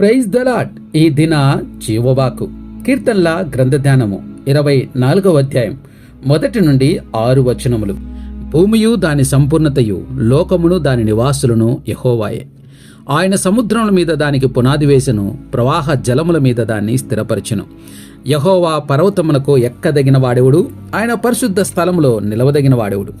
Praise దలాట్ ఈ దిన జీవవాకు కీర్తనల గ్రంథధ్యానము ఇరవై నాలుగవ అధ్యాయం మొదటి నుండి ఆరు వచనములు. భూమియు దాని సంపూర్ణతయు లోకమును దాని నివాసులను యహోవాయే. ఆయన సముద్రముల మీద దానికి పునాది వేసెను ప్రవాహ జలముల మీద దాన్ని స్థిరపరచెను. యహోవా పర్వతమునకు ఎక్కదగిన వాడెవడు ఆయన పరిశుద్ధ స్థలంలో నిలవదగిన వాడెవుడు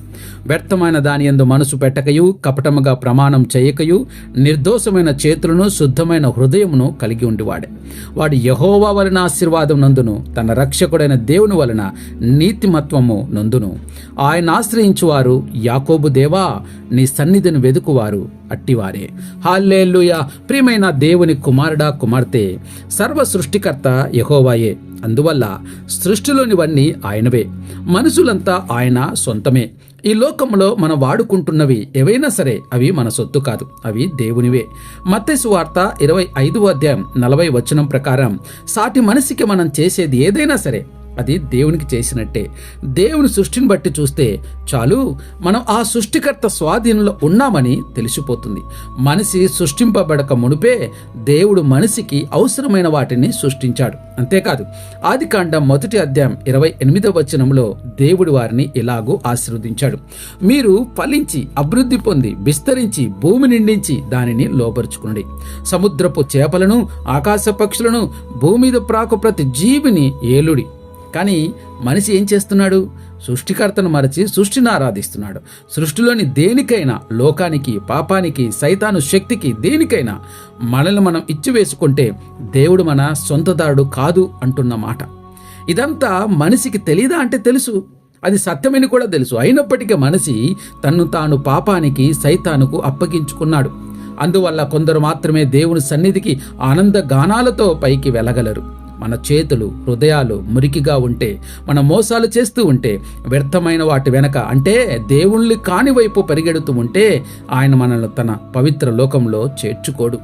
వ్యర్థమైన దాని యందు మనసు పెట్టకయు కపటముగా ప్రమాణం చేయకయు నిర్దోషమైన చేతులను శుద్ధమైన హృదయమును కలిగి ఉండివాడే. వాడు యహోవా వలన ఆశీర్వాదం నందును తన రక్షకుడైన దేవుని వలన నీతిమత్వము నందును. ఆయన ఆశ్రయించువారు యాకోబు దేవా నీ సన్నిధిని వెదుకువారు అట్టివారే. హాల్లేలుయ! ప్రియమైన దేవుని కుమారుడా కుమార్తె సర్వ సృష్టికర్త యహోవాయే. అందువల్ల సృష్టిలోనివన్నీ ఆయనవే. మనుషులంతా ఆయన సొంతమే. ఈ లోకంలో మనం వాడుకుంటున్నవి ఏవైనా సరే అవి మన సొత్తు కాదు అవి దేవునివే. మత్తేసు వార్త ఇరవై ఐదు అధ్యాయం నలభై వచనం ప్రకారం సాటి మనిషికి మనం చేసేది ఏదైనా సరే అది దేవునికి చేసినట్టే. దేవుని సృష్టిని బట్టి చూస్తే చాలు మనం ఆ సృష్టికర్త స్వాధీనంలో ఉన్నామని తెలిసిపోతుంది. మనిషి సృష్టింపబడక మునిపే దేవుడు మనిషికి అవసరమైన వాటిని సృష్టించాడు. అంతేకాదు ఆది కాండం మొదటి అధ్యాయం ఇరవై ఎనిమిదవ వచనంలో దేవుడు వారిని ఇలాగూ ఆశీర్వదించాడు. మీరు ఫలించి అభివృద్ధి పొంది విస్తరించి భూమి నిండించి దానిని లోపరుచుకునండి సముద్రపు చేపలను ఆకాశ పక్షులను భూమి మీద ప్రాకు ప్రతి జీవిని ఏలుడి. కానీ మనిషి ఏం చేస్తున్నాడు? సృష్టికర్తను మరచి సృష్టిని ఆరాధిస్తున్నాడు. సృష్టిలోని దేనికైనా లోకానికి పాపానికి సైతాను శక్తికి దేనికైనా మనల్ని మనం ఇచ్చివేసుకుంటే దేవుడు మన సొంతదారుడు కాదు అంటున్న మాట. ఇదంతా మనిషికి తెలీదా అంటే తెలుసు. అది సత్యమని కూడా తెలుసు. అయినప్పటికీ మనిషి తన్ను తాను పాపానికి సైతానుకు అప్పగించుకున్నాడు. అందువల్ల కొందరు మాత్రమే దేవుని సన్నిధికి ఆనంద గానాలతో పైకి వెళ్ళగలరు. మన చేతులు హృదయాలు మురికిగా ఉంటే మన మోసాలు చేస్తూ ఉంటే వ్యర్థమైన వాటి వెనక అంటే దేవుణ్ణి కాని వైపు పరిగెడుతూ ఉంటే ఆయన మనల్ని తన పవిత్ర లోకంలో చేర్చుకోడు.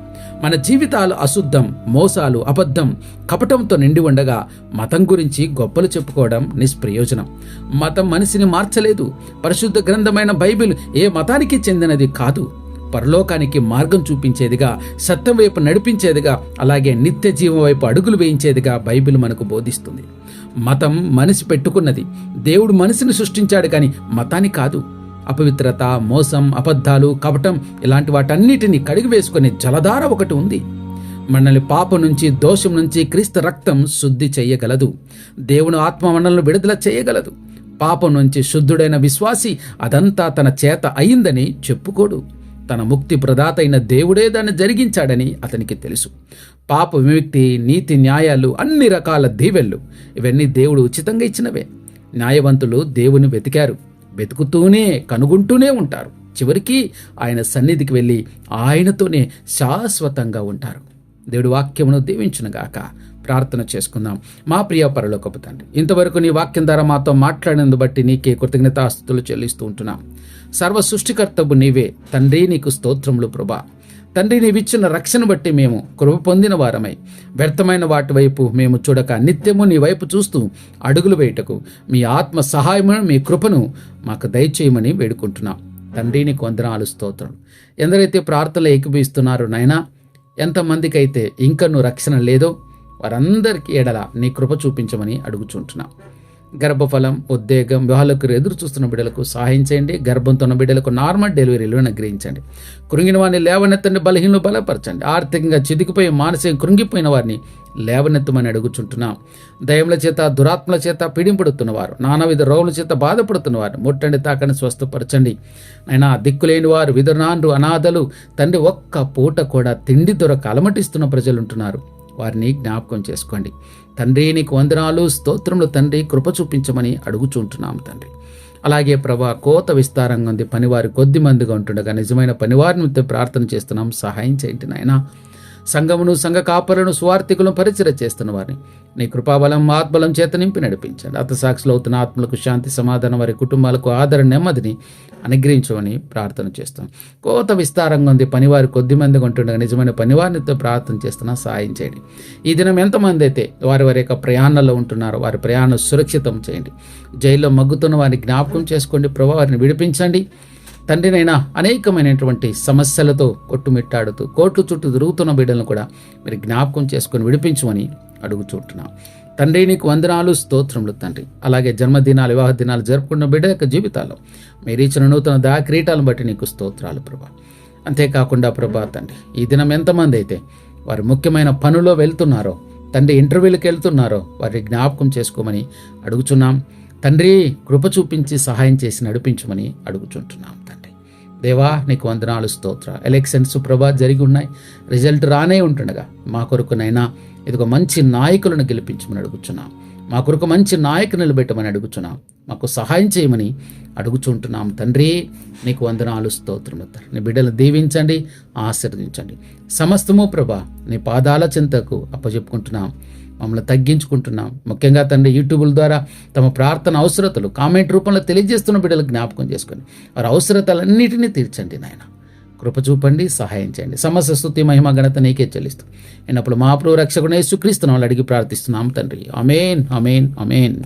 మన జీవితాలు అశుద్ధం మోసాలు అబద్ధం కపటంతో నిండి ఉండగా మతం గురించి గొప్పలు చెప్పుకోవడం నిష్ప్రయోజనం. మతం మనిషిని మార్చలేదు. పరిశుద్ధ గ్రంథమైన బైబిల్ ఏ మతానికి చెందినది కాదు. పరలోకానికి మార్గం చూపించేదిగా సత్యం వైపు నడిపించేదిగా అలాగే నిత్య జీవం వైపు అడుగులు వేయించేదిగా బైబిల్ మనకు బోధిస్తుంది. మతం మనిషి పెట్టుకున్నది. దేవుడు మనిషిని సృష్టించాడు కానీ మతాన్ని కాదు. అపవిత్రత మోసం అబద్ధాలు కపటం ఇలాంటి వాటన్నిటిని కడిగి వేసుకునే జలధార ఒకటి ఉంది. మనల్ని పాపం నుంచి దోషం నుంచి క్రీస్తు రక్తం శుద్ధి చేయగలదు. దేవుని ఆత్మ మనల్ని విడుదల చేయగలదు. పాపం నుంచి శుద్ధుడైన విశ్వాసి అదంతా తన చేత అయిందని చెప్పుకోడు. తన ముక్తి ప్రదాత అయిన దేవుడే దాన్ని జరిగించాడని అతనికి తెలుసు. పాప విముక్తి నీతి న్యాయాలు అన్ని రకాల దీవెళ్ళు. ఇవన్నీ దేవుడు ఉచితంగా ఇచ్చినవే. న్యాయవంతులు దేవుని వెతికారు. వెతుకుతూనే కనుగొంటూనే ఉంటారు. చివరికి ఆయన సన్నిధికి వెళ్ళి ఆయనతోనే శాశ్వతంగా ఉంటారు. దేవుడి వాక్యమును దీవించునుగాక. ప్రార్థన చేసుకుందాం. మా ప్రియ పరలోకపు తండ్రి ఇంతవరకు నీ వాక్యం ద్వారా మాతో మాట్లాడినందు బట్టి నీకే కృతజ్ఞతాస్తుతులు చెల్లిస్తూ ఉంటున్నాం. సర్వ సృష్టికర్తవు నీవే తండ్రి నీకు స్తోత్రములు ప్రభా. తండ్రి నీవిచ్చిన రక్షణ బట్టి మేము కృప పొందిన వారమై వ్యర్థమైన వాటి వైపు మేము చూడక నిత్యము నీ వైపు చూస్తూ అడుగులు వేయటకు మీ ఆత్మ సహాయమును మీ కృపను మాకు దయచేయమని వేడుకుంటున్నాం. తండ్రి నీకు వందనాలు స్తోత్రం. ఎందరైతే ప్రార్థనలు ఏకీపిస్తున్నారో నాయనా ఎంతమందికైతే అయితే నువ్వు రక్షణ లేదో వారందరికీ ఎడల నీ కృప చూపించమని అడుగుచుంటున్నాం. గర్భఫలం ఉద్వేగం వివాహాలకు ఎదురు చూస్తున్న బిడ్డలకు సహాయం చేయండి. గర్భంతో ఉన్న బిడ్డలకు నార్మల్ డెలివరీలు అనుగ్రహించండి. కృంగిన వారిని లేవనెత్తండి బలహీనలు బలపరచండి. ఆర్థికంగా చిదికిపోయి మానసికంగా కృంగిపోయిన వారిని లేవనెత్తమని అడుగుచుంటున్నాం. దయముల చేత దురాత్మల చేత పీడింపడుతున్నవారు నానావిధ రోగుల చేత బాధపడుతున్నవారు ముట్టండి తాకని స్వస్థపరచండి. అయినా దిక్కులేని వారు విధునాండ్రు అనాథలు తండ్రి ఒక్క పూట కూడా తిండి దొరక అలమటిస్తున్న ప్రజలుంటున్నారు. వారిని జ్ఞాపకం చేసుకోండి. తండ్రి నీకు వందనాలు స్తోత్రములు తండ్రి కృప చూపించమని అడుగుచుంటున్నాం తండ్రి. అలాగే ప్రభా కోత విస్తారంగా ఉంది. పనివారు కొద్ది మందిగా ఉంటుండగా నిజమైన పనివారిని ప్రార్థన చేస్తున్నాం. సహాయం చేయండి నాయనా. సంఘమును సంఘ కాపరులను స్వార్థికులను పరిచయ చేస్తున్న వారిని. నీ కృపాబలం ఆత్మలం చేత నింపి నడిపించండి. అర్థసాక్షులు అవుతున్న ఆత్మలకు శాంతి సమాధానం వారి కుటుంబాలకు ఆదరణ నెమ్మదిని అనుగ్రహించమని ప్రార్థన చేస్తాం. కోత విస్తారంగా ఉంది. పనివారు కొద్ది మందిగా ఉంటుండగా నిజమైన పనివారినితో ప్రార్థన చేస్తున్నా సాయం చేయండి. ఈ దినం ఎంతమంది అయితే వారి వారి యొక్క ప్రయాణంలో ఉంటున్నారో వారి ప్రయాణం సురక్షితం చేయండి. జైల్లో మగ్గుతున్న వారిని జ్ఞాపకం చేసుకోండి. ప్రభావ వారిని విడిపించండి. తండ్రినైనా అనేకమైనటువంటి సమస్యలతో కొట్టుమిట్టాడుతూ కోట్లు చుట్టూ తిరుగుతున్న బిడ్డలను కూడా మీరు జ్ఞాపకం చేసుకొని విడిపించమని అడుగుచుంటున్నాం. తండ్రి నీకు వందనాలు స్తోత్రములు తండ్రి. అలాగే జన్మదినాలు వివాహ దినాలు జరుపుకున్న బిడ్డ యొక్క జీవితాల్లో మీరు ఇచ్చిన నూతన దా క్రీటాలను బట్టి నీకు స్తోత్రాలు ప్రభా. అంతేకాకుండా ప్రభా తండ్రి ఈ దినం ఎంతమంది అయితే వారు ముఖ్యమైన పనుల్లో వెళ్తున్నారో తండ్రి ఇంటర్వ్యూలకు వెళ్తున్నారో వారిని జ్ఞాపకం చేసుకోమని అడుగుచున్నాం. తండ్రి కృప చూపించి సహాయం చేసి నడిపించమని అడుగుచుంటున్నాం తండ్రి. దేవా నీకు వందనాలు స్తోత్ర. ఎలక్షన్స్ ప్రభా జరిగి ఉన్నాయి. రిజల్ట్ రానే ఉంటుండగా మా కొరకునైనా ఇదిగో మంచి నాయకులను గెలిపించమని అడుగుచున్నాం. మా కొరకు మంచి నాయకు నిలబెట్టమని అడుగుచున్నాం. మాకు సహాయం చేయమని అడుగుచుంటున్నాం తండ్రి. నీకు వందనాలు స్తోత్రములు తండ్రి. నీ బిడ్డలు దీవించండి ఆశీర్వదించండి. సమస్తము ప్రభా నీ పాదాల చింతకు అప్పచెప్పుకుంటున్నాం మమ్మల్ని తగ్గించుకుంటున్నాం. ముఖ్యంగా తండ్రి యూట్యూబ్ల ద్వారా తమ ప్రార్థన అవసరతలు కామెంట్ రూపంలో తెలియజేస్తున్న బిడ్డలు జ్ఞాపకం చేసుకొని వారి అవసరతలన్నిటినీ తీర్చండి నాయన. కృప చూపండి సహాయం చేయండి. సమస్య స్థుతి మహిమ ఘనత నీకే చెల్లిస్తూ. ఎన్నప్పుడు మా ప్రభు రక్షకుడు యేసుక్రీస్తు అడిగి ప్రార్థిస్తున్నాం తండ్రి. అమేన్ అమేన్ అమేన్